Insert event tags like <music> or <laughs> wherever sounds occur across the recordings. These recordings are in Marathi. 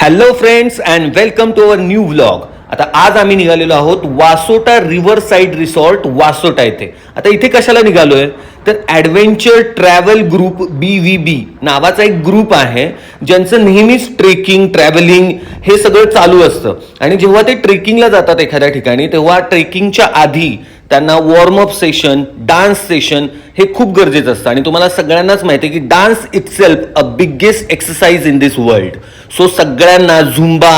Hello friends and welcome to our new vlog आता आज आम्ही निघालेलो आहोत Vasota river side resort Vasota येथे आता इथे कशाला निघालोय? तर adventure travel group B V B नावाचा एक ग्रुप आहे ज्यांचं नेहमीच ट्रेकिंग ट्रॅव्हलिंग हे सगळं चालू असतं. आणि जेव्हा ते ट्रेकिंगला जातात एखाद्या ठिकाणी तेव्हा ट्रेकिंगच्या आधी त्यांना वॉर्मअप सेशन डान्स सेशन हे खूप गरजेचं असतं. आणि तुम्हाला सगळ्यांनाच माहिती आहे की dance itself a biggest exercise in this world so सगळ्यांना झुंबा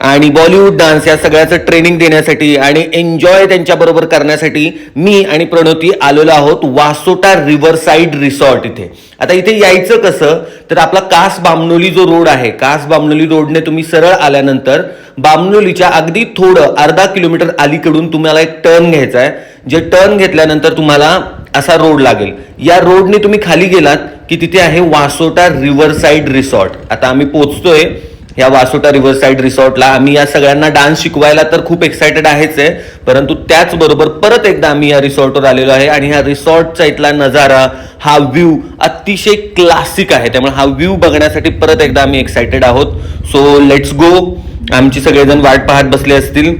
आणि बॉलिवूड डान्स या सगळ्याचं ट्रेनिंग देण्यासाठी आणि एन्जॉय त्यांच्याबरोबर करण्यासाठी मी आणि प्रणोती आलेलो आहोत वासोटा रिव्हर साईड रिसॉर्ट इथे. आता इथे यायचं कसं? तर आपला कास बामनोली जो रोड आहे कास बामनोली रोडने तुम्ही सरळ आल्यानंतर बामनोलीच्या अगदी थोडं अर्धा किलोमीटर अलीकडून तुम्हाला एक टर्न घ्यायचा आहे. जे टर्न घेतल्यानंतर तुम्हाला असा रोड लागेल. या रोडने तुम्ही खाली गेलात की तिथे आहे वासोटा रिव्हर साईड रिसॉर्ट आता आम्ही पोचतोय. या वासोटा रिव्हर साईड रिसॉर्टला. आम्ही या सगळ्यांना डान्स शिकवायला तर खूप एक्सायटेड आहेच आहे परंतु त्याचबरोबर परत एकदा आम्ही या रिसॉर्टवर आलेलो आहे आणि ह्या रिसॉर्टचा इथला नजारा हा व्ह्यू अतिशय क्लासिक आहे. त्यामुळे हा व्ह्यू बघण्यासाठी परत एकदा आम्ही एक्सायटेड आहोत. सो लेट्स गो आमची सगळेजण वाट पाहत बसले असतील.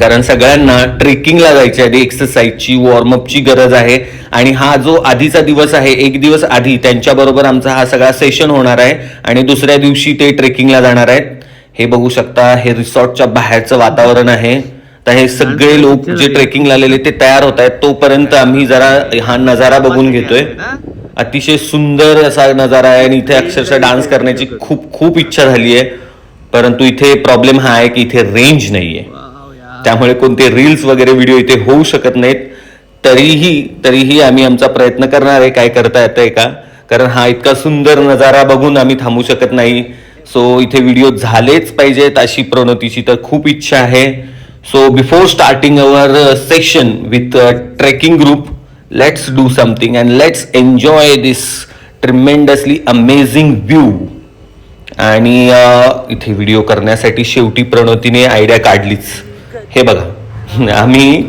कारण सगळ्यांना ट्रेकिंगला जायची आधी एक्सरसाइजची वॉर्मअपची गरज आहे. आणि हा जो आधीचा दिवस आहे एक दिवस आधी त्यांच्याबरोबर आमचा हा सगळा सेशन होणार आहे. आणि दुसऱ्या दिवशी ते ट्रेकिंगला जाणार आहेत. हे बघू शकता हे रिसॉर्टच्या बाहेरचं वातावरण आहे. तर हे सगळे लोक जे ट्रेकिंगला आलेले ते तयार होत आहेत. तोपर्यंत आम्ही जरा हा नजारा बघून घेतोय. अतिशय सुंदर असा नजारा आहे आणि इथे अक्षरशः डान्स करण्याची खूप खूप इच्छा झाली आहे. परंतु इथे प्रॉब्लेम हा आहे की इथे रेंज नाहीये. त्यामुळे कोणते रील्स वगैरे व्हिडिओ इथे होऊ शकत नाहीत. तरीही तरीही आम्ही आमचा प्रयत्न करणार आहे काय करता येतंय का. कारण हा इतका सुंदर नजारा बघून आम्ही थांबू शकत नाही. सो इथे व्हिडिओ झालेच पाहिजेत अशी प्रणतीची तर खूप इच्छा आहे. So before starting our section with trekking group let's do something and let's enjoy this tremendously amazing view आणि uh, इथे व्हिडिओ करण्यासाठी शेवटी प्रणतीने आयडिया काढलीच. हे बघा. आम्ही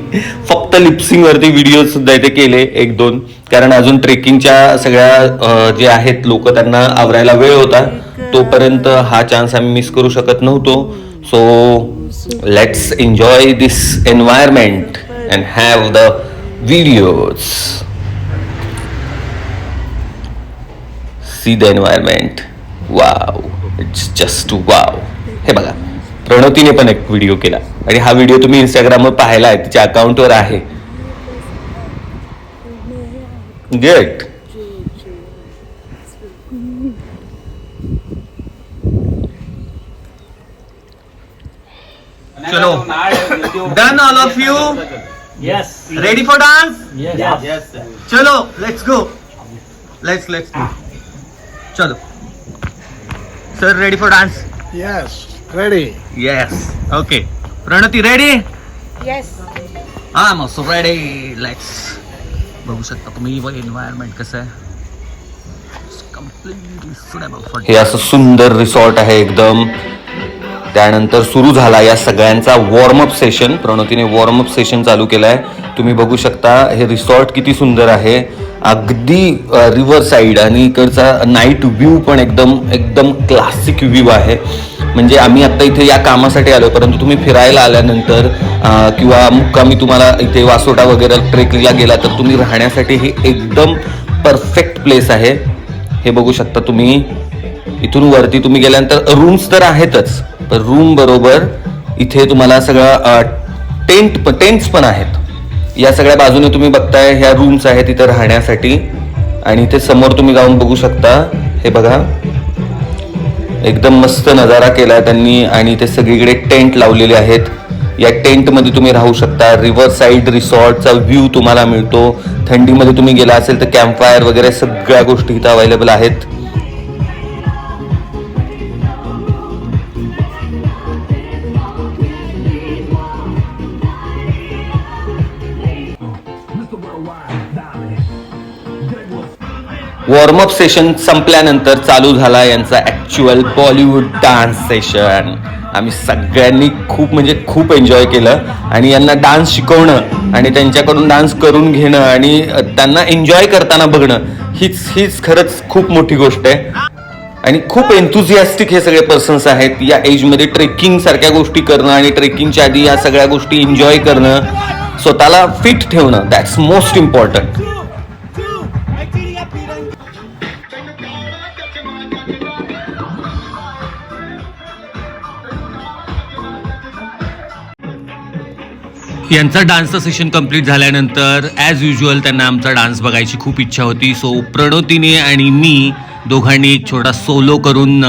फक्त लिप्सिंगवरती व्हिडिओ सुद्धा इथे केले एक दोन. कारण अजून ट्रेकिंगच्या सगळ्या जे आहेत लोक त्यांना आवरायला वेळ होता. तोपर्यंत हा चान्स आम्ही मिस करू शकत नव्हतो. So let's enjoy this environment and have the videos see the environment wow it's just wow हे बघा. प्रणोतीने पण एक व्हिडिओ केला. आणि हा व्हिडिओ तुम्ही इंस्टाग्रामवर पाहायला आहे तिच्या अकाउंटवर आहे. गुड चलो. Done all of you Yes. Ready for dance Yes. Yes. चलो let's go let's let's go चलो sir ready for dance Yes, ready. Yes okay Pranati ready Yes. हा मग सो रेडी लेट्स बघू शकता तुम्ही एन्व्हायरमेंट कसं आहे. हे असं सुंदर रिसॉर्ट आहे एकदम. त्यानंतर सुरू झाला या सगळ्यांचा वॉर्मअप सेशन प्रणोतीने वॉर्मअप सेशन चालू केलं आहे तुम्ही बघू शकता हे रिसॉर्ट किती सुंदर आहे. अगदी रिव्हर साईड आणि इकडचा नाईट व्ह्यू पण एकदम एकदम क्लासिक व्ह्यू आहे. म्हणजे आम्ही आत्ता इथे या कामासाठी आलो परंतु तुम्ही फिरायला आल्यानंतर किंवा मुक्कामी तुम्हाला इथे वासोटा वगैरे ट्रेकिंगला गेला तर तुम्ही राहण्यासाठी हे एकदम परफेक्ट प्लेस आहे. हे बघू शकता तुम्ही. इथून वरती तुम्ही गेल्यानंतर रूम्स तर आहेतच पण रूम बरोबर इथे तुम्हाला सगळं टेंट टेंट्स पण आहेत. या सगळ्या बाजूने तुम्ही बघताय ह्या रूम्स आहेत तिथं राहण्यासाठी. आणि इथे समोर तुम्ही जाऊन बघू शकता. हे बघा. एकदम मस्त नजारा केलाय त्यांनी आणि इथे सगळीकडे टेंट लावलेले आहेत. या टेंटमध्ये तुम्ही राहू शकता. रिव्हर साईड रिसॉर्टचा व्ह्यू तुम्हाला मिळतो. थंडीमध्ये तुम्ही गेला असेल तर कॅम्पफायर वगैरे सगळ्या गोष्टी इथं अवेलेबल आहेत. वॉर्मअप सेशन संपल्यानंतर चालू झाला यांचा ऍक्च्युअल बॉलिवूड डान्स सेशन आम्ही सगळ्यांनी खूप म्हणजे खूप एन्जॉय केलं आणि यांना डान्स शिकवणं आणि त्यांच्याकडून डान्स करून घेणं आणि त्यांना एन्जॉय करताना बघणं हीच हीच खरंच खूप मोठी गोष्ट आहे. आणि खूप एन्थुझियास्टिक हे सगळे पर्सन्स आहेत. या एजमध्ये ट्रेकिंग सारख्या गोष्टी करणं आणि ट्रेकिंगच्या आधी या सगळ्या गोष्टी एन्जॉय करणं स्वतःला फिट ठेवणं दॅट्स मोस्ट इम्पॉर्टंट यांचा डान्सचं सेशन कंप्लीट झाल्यानंतर ॲज युजुअल त्यांना आमचा डान्स बघायची खूप इच्छा होती. सो प्रणोतीने आणि मी दोघांनी एक छोटा सोलो करून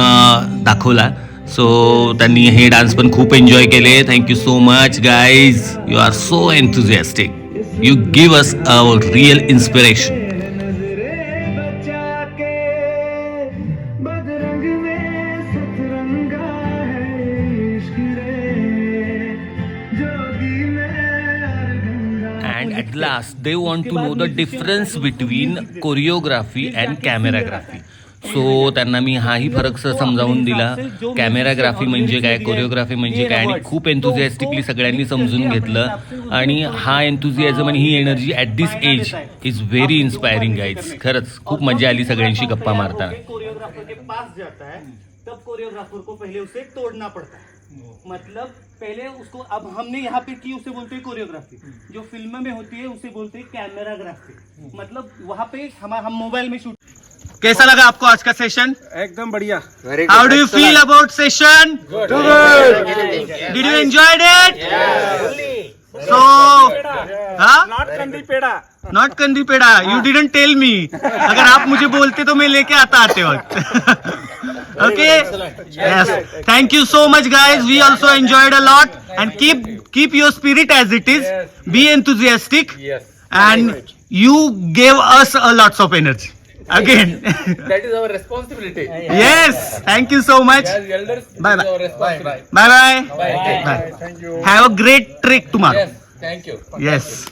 दाखवला. सो त्यांनी हे डान्स पण खूप एन्जॉय केले. Thank you so much guys you are so enthusiastic you give us a real inspiration at last they want to know the difference between choreography and camerography so त्यांना मी हाही फरक समजावून दिला. कॅमेराग्राफी म्हणजे काय? कोरिओग्राफी म्हणजे काय? आणि खूप एन्थुझियास्टिकली सगळ्यांनी समजून घेतलं. आणि हा एन्थुझियाझम आणि ही energy at this age is very inspiring guys खरंच खूप मजा आली सगळ्यांशी गप्पा मारताना. तब कोरियोग्राफर को पहले उसे तोड़ना पड़ता है. मतलब पहले उसको अब हमने यहाँ पे की उसे बोलते हैं कोरियोग्राफी जो फ़िल्म में होती है उसे बोलते हैं कैमराग्राफी मतलब वहाँ पे हम हम मोबाइल में शूट कैसा लगा आपको आज का सेशन एकदम बढ़िया। How do you feel about session did you enjoy it so not kandi peda not kandi peda you didn't tell me अगर आप मुझे बोलते तो मैं लेके आता आते वक्त। okay? Yes. Thank you so much guys. We also enjoyed a lot. And keep keep your spirit as it is. Be enthusiastic. Yes. And you gave us a lots of energy. Again. <laughs> That is our responsibility. Yes. Thank you so much. Bye, -bye. bye bye bye bye. Bye. Thank you. Have a great trick tomorrow. Yes. Thank you. Yes.